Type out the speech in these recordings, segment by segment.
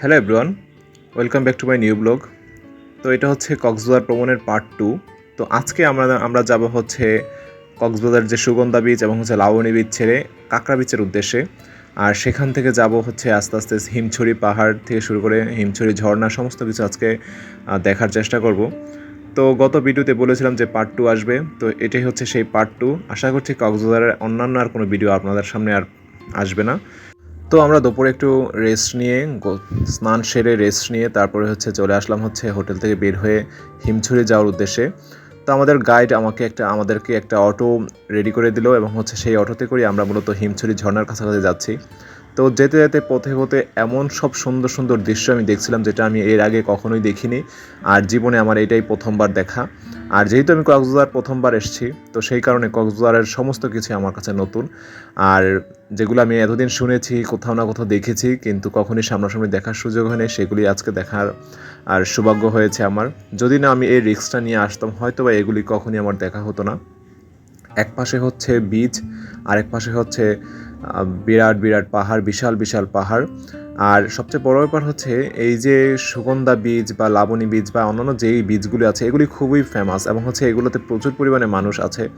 Hello everyone welcome back to my new blog তো এটা হচ্ছে কক্সবাজার ভ্রমণের পার্ট টু তো আজকে আমরা আমরা যাব হচ্ছে কক্সবাজার যে সুগন্ধা বিচ এবং হচ্ছে লাবণী বিচ ছেড়ে কাঁকড়া বিচের উদ্দেশ্যে। আর সেখান থেকে যাব হচ্ছে আস্তে আস্তে হিমছড়ি পাহাড় থেকে শুরু করে হিমছড়ি ঝর্ণা, সমস্ত কিছু আজকে দেখার চেষ্টা করব। তো গত ভিডিওতে বলেছিলাম যে পার্ট টু আসবে। তো এটাই হচ্ছে সেই পার্ট টু আশা করছি কক্সবাজারের অন্যান্য আর কোনো ভিডিও আপনাদের সামনে আর আসবে না। তো আমরা দুপুরে একটু রেস্ট নিয়ে স্নান সেরে রেস্ট নিয়ে তারপরে হচ্ছে চলে আসলাম হচ্ছে হোটেল থেকে বের হয়ে হিমছড়ি যাওয়ার উদ্দেশ্যে। তো আমাদের গাইড আমাকে একটা, আমাদেরকে একটা অটো রেডি করে দিল এবং হচ্ছে সেই অটোতে করে আমরা মূলত হিমছড়ি ঝর্নার কাছাকাছি যাচ্ছি। তো যেতে যেতে পথে পথে এমন সব সুন্দর সুন্দর দৃশ্য আমি দেখছিলাম যেটা আমি এর আগে কখনোই দেখিনি। আর জীবনে আমার এটাই প্রথমবার দেখা। আর যেহেতু আমি কক্সবাজার প্রথমবার এসেছি, তো সেই কারণে কক্সবাজারের সমস্ত কিছু আমার কাছে নতুন। আর যেগুলো আমি এতদিন শুনেছি, কোথাও না কোথাও দেখেছি, কিন্তু কখনই সামনাসামনি দেখার সুযোগ হয়নি সেগুলি আজকে দেখার আর সৌভাগ্য হয়েছে আমার। যদি না আমি এই রিক্সটা নিয়ে আসতাম হয়তো বা এগুলি কখনই আমার দেখা হতো না। এক পাশে হচ্ছে বীজ আরেক পাশে হচ্ছে বিরাট বিরাট পাহাড়, বিশাল বিশাল পাহাড়। আর সবচেয়ে বড় ব্যাপার হচ্ছে, এই যে সুগন্ধা বীজ বা লাবণী বীজ বা অন্যান্য যেই বীজগুলি আছে, এগুলি খুবই ফেমাস এবং হচ্ছে এগুলোতে প্রচুর পরিমাণে মানুষ আছে।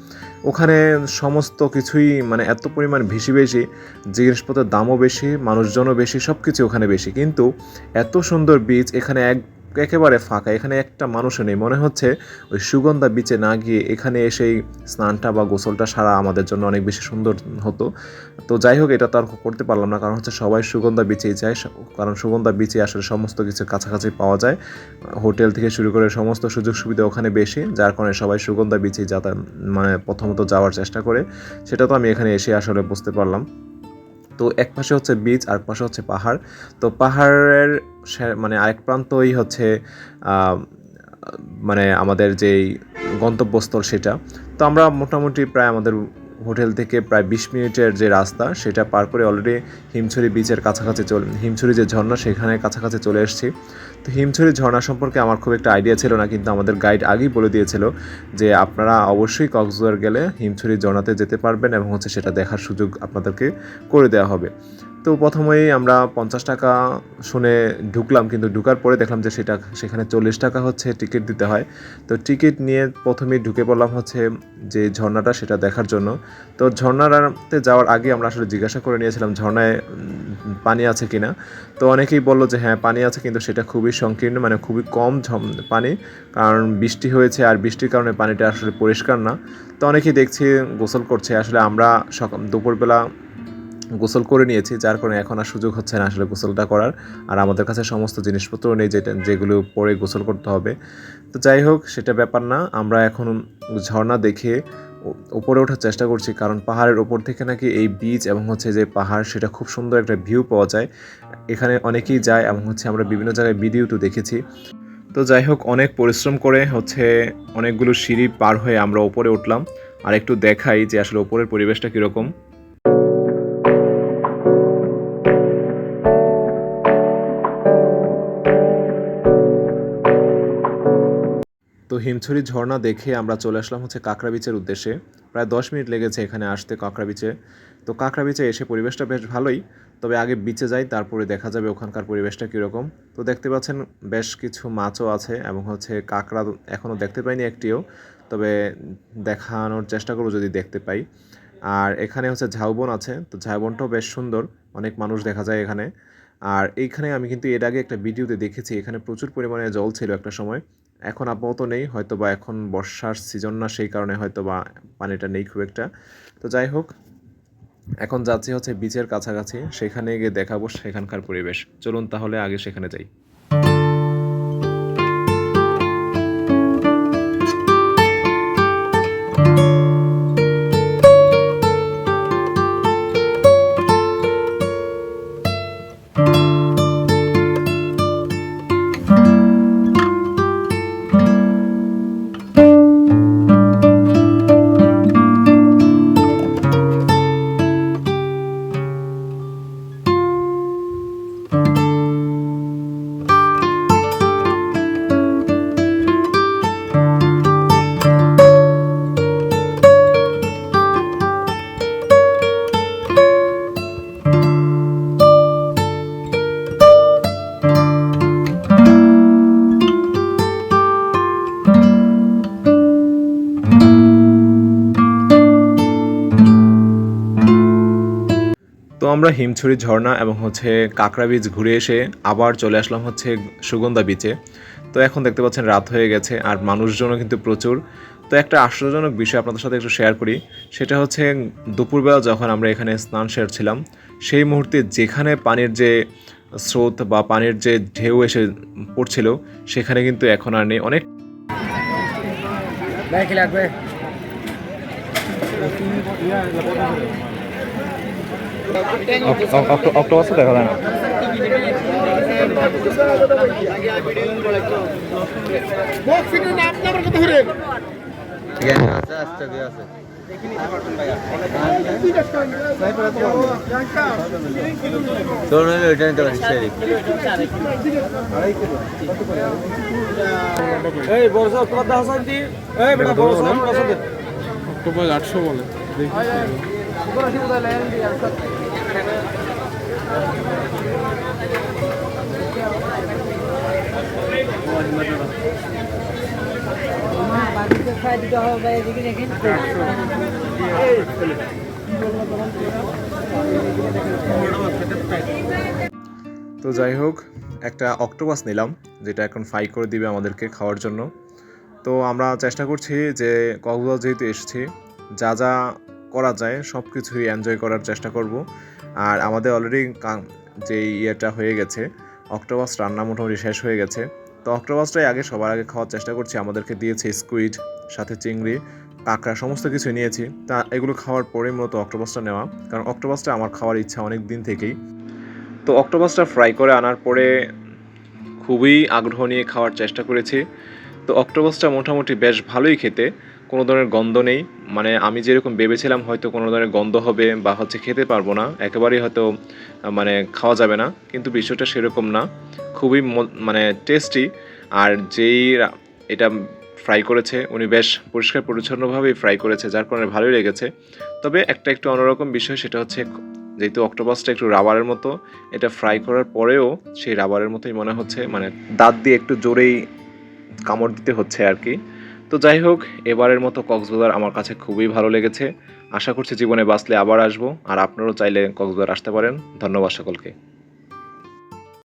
ওখানে সমস্ত কিছুই মানে এত পরিমাণ বেশি বেশি, জিনিসপত্রের দামও বেশি, মানুষজনও বেশি সব কিছু ওখানে বেশি। কিন্তু এত সুন্দর বীজ, এখানে এক একেবারে ফাঁকা, এখানে একটা মানুষও নেই। মনে হচ্ছে ওই সুগন্ধা বিচে না গিয়ে এখানে এসেই স্নানটা বা গোসলটা সারা আমাদের জন্য অনেক বেশি সুন্দর হতো। তো যাই হোক, এটা তো আর করতে পারলাম না, কারণ হচ্ছে সবাই সুগন্ধা বিচেই যায়। কারণ সুগন্ধা বিচে আসলে সমস্ত কিছু কাছাকাছি পাওয়া যায়। হোটেল থেকে শুরু করে সমস্ত সুযোগ সুবিধা ওখানে বেশি, যার কারণে সবাই সুগন্ধা বিচেই যাতায়াত মানে প্রথমত যাওয়ার চেষ্টা করে। সেটা তো আমি এখানে এসে আসলে বুঝতে পারলাম। তো এক পাশে হচ্ছে বিচ আর পাশে হচ্ছে পাহাড়। তো পাহাড়ের মানে আরেক প্রান্তই হচ্ছে মানে আমাদের যেই গন্তব্যস্থল সেটা। তো আমরা মোটামুটি প্রায় আমাদের হোটেল থেকে প্রায় বিশ মিনিটের যে রাস্তা, সেটা পার করে অলরেডি হিমছড়ি বিচের কাছাকাছি চলে, হিমছড়ি যে ঝর্ণা, সেখানে কাছাকাছি চলে এসেছি। তো হিমছড়ি ঝর্ণা সম্পর্কে আমার খুব একটা আইডিয়া ছিল না, কিন্তু আমাদের গাইড আগেই বলে দিয়েছিল যে আপনারা অবশ্যই কক্সবাজার গেলে হিমছড়ি ঝর্ণাতে যেতে পারবেন এবং হচ্ছে সেটা দেখার সুযোগ আপনাদেরকে করে দেওয়া হবে। তো প্রথমেই আমরা পঞ্চাশ টাকা শুনে ঢুকলাম, কিন্তু ঢুকার পরে দেখলাম যে সেটা, সেখানে চল্লিশ টাকা হচ্ছে টিকিট দিতে হয়। তো টিকিট নিয়ে প্রথমেই ঢুকে পড়লাম হচ্ছে যে ঝর্ণাটা সেটা দেখার জন্য। তো ঝর্ণাতে যাওয়ার আগে আমরা আসলে জিজ্ঞাসা করে নিয়েছিলাম, ঝর্ণায় পানি আছে কি না তো অনেকেই বলল যে হ্যাঁ পানি আছে, কিন্তু সেটা খুবই সংকীর্ণ মানে খুবই কম পানি। কারণ বৃষ্টি হয়েছে, আর বৃষ্টির কারণে পানিটা আসলে পরিষ্কার না। তো অনেকেই দেখছি গোসল করছে। আসলে আমরা সকাল, দুপুরবেলা গোসল করে নিয়েছি, যার কারণে এখন আর সুযোগ হচ্ছে না আসলে গোসলটা করার। আর আমাদের কাছে সমস্ত জিনিসপত্র নেই যেটা, যেগুলো পরে গোসল করতে হবে। তো যাই হোক, সেটা ব্যাপার না। আমরা এখন ঝর্ণা দেখে উপরে ওঠার চেষ্টা করছি, কারণ পাহাড়ের ওপর থেকে নাকি এই বিচ এবং হচ্ছে যে পাহাড়, সেটা খুব সুন্দর একটা ভিউ পাওয়া যায়। এখানে অনেকেই যায় এবং হচ্ছে আমরা বিভিন্ন জায়গায় ভিডিও তো দেখেছি। তো যাই হোক, অনেক পরিশ্রম করে হচ্ছে অনেকগুলো সিঁড়ি পার হয়ে আমরা ওপরে উঠলাম। আর একটু দেখাই যে আসলে ওপরের পরিবেশটা কীরকম। তো হিমছড়ি ঝর্ণা দেখে আমরা চলে আসলাম হচ্ছে কাঁকড়া বিচের উদ্দেশ্যে। প্রায় দশ মিনিট লেগেছে এখানে আসতে কাঁকড়া বিচে। তো কাঁকড়া বিচে এসে পরিবেশটা বেশ ভালোই। তবে আগে বিচে যাই, তারপরে দেখা যাবে ওখানকার পরিবেশটা কীরকম। তো দেখতে পাচ্ছেন বেশ কিছু মাছও আছে এবং হচ্ছে কাঁকড়া এখনও দেখতে পাইনি একটিও। তবে দেখানোর চেষ্টা করব যদি দেখতে পাই। আর এখানে হচ্ছে ঝাউবন আছে, তো ঝাউবনটাও বেশ সুন্দর। অনেক মানুষ দেখা যায় এখানে। আর এইখানে আমি কিন্তু এর আগে একটা ভিডিওতে দেখেছি, এখানে প্রচুর পরিমাণে জল ছিল একটা সময়। এখন আপাতত নেই হয়তো বা এখন বর্ষার সিজন না সেই কারণে হয়তো বা পানিটা নেই খুব একটা। তো যাই হোক, এখন যাচ্ছি হচ্ছে বিচের কাছাকাছি, সেখানে গিয়ে দেখাবো সেখানকার পরিবেশ। চলুন তাহলে আগে সেখানে যাই। আমরা হিমছড়ি, ঝর্ণা এবং হচ্ছে কাঁকড়া বীচ ঘুরে এসে আবার চলে আসলাম হচ্ছে সুগন্ধা বিচে। তো এখন দেখতে পাচ্ছেন রাত হয়ে গেছে আর মানুষজনও কিন্তু প্রচুর। তো একটা আশ্চর্যজনক বিষয় আপনাদের সাথে একটু শেয়ার করি। সেটা হচ্ছে দুপুরবেলা যখন আমরা এখানে স্নান সেরছিলাম, সেই মুহূর্তে যেখানে পানির যে স্রোত বা পানির যে ঢেউ এসে পড়ছিল, সেখানে কিন্তু এখন আর নেই। অনেক ভাই লাগবে অক্টোপাস দেখা যায় না। ঠিক আছে দিয়ে আছে তোর নইলে ওইটা নিতে পারিস এই বড় তোমার দাস আনতি এই বেটা বড় সব অক্টোপাস আটশো বলে। তো যাই হোক, একটা অক্টোপাস নিলাম, যেটা এখন ফ্রাই করে দিবে আমাদেরকে খাওয়ার জন্য। তো আমরা চেষ্টা করছি যে কক্সবাজার যেহেতু এসেছি, যা যা করা যায় সব কিছুই এনজয় করার চেষ্টা করব। আর আমাদের অলরেডি যে ইয়েটা হয়ে গেছে অক্টোপাস রান্না মোটামুটি শেষ হয়ে গেছে। তো অক্টোপাসটাই আগে সবার আগে খাওয়ার চেষ্টা করছি, আমাদেরকে দিয়েছে স্কুইড সাথে চিংড়ি, কাঁকড়া, সমস্ত কিছু নিয়েছি। তা এগুলো খাওয়ার পরে মূলত অক্টোপাসটা নেওয়া, কারণ অক্টোপাসটা আমার খাওয়ার ইচ্ছা অনেক দিন থেকেই। তো অক্টোপাসটা ফ্রাই করে আনার পরে খুবই আগ্রহ নিয়ে খাওয়ার চেষ্টা করেছি। তো অক্টোপাসটা মোটামুটি বেশ ভালোই খেতে। কোনো ধরনের গন্ধ নেই। মানে আমি যেরকম ভেবেছিলাম হয়তো কোনো ধরনের গন্ধ হবে বা হচ্ছে খেতে পারব না, একেবারেই হয়তো মানে খাওয়া যাবে না। কিন্তু বিষয়টা সেরকম না। খুবই মানে টেস্টি আর যেই এটা ফ্রাই করেছে, উনি বেশ পরিষ্কার পরিচ্ছন্নভাবেই ফ্রাই করেছে, যার কারণে ভালোই লেগেছে। তবে একটা একটু অন্যরকম বিষয়, সেটা হচ্ছে যেহেতু অক্টোপাসটা একটু রাবারের মতো, এটা ফ্রাই করার পরেও সেই রাবারের মতোই মনে হচ্ছে। মানে দাঁত দিয়ে একটু জোরেই কামড় দিতে হচ্ছে আর কি। তো যাই হোক, এবারের মতো কক্সবাজার আমার কাছে খুবই ভালো লেগেছে। আশা করছি জীবনে বাঁচলে আবার আসব, আর আপনারাও চাইলে কক্সবাজার আসতে পারেন। ধন্যবাদ সকলকে।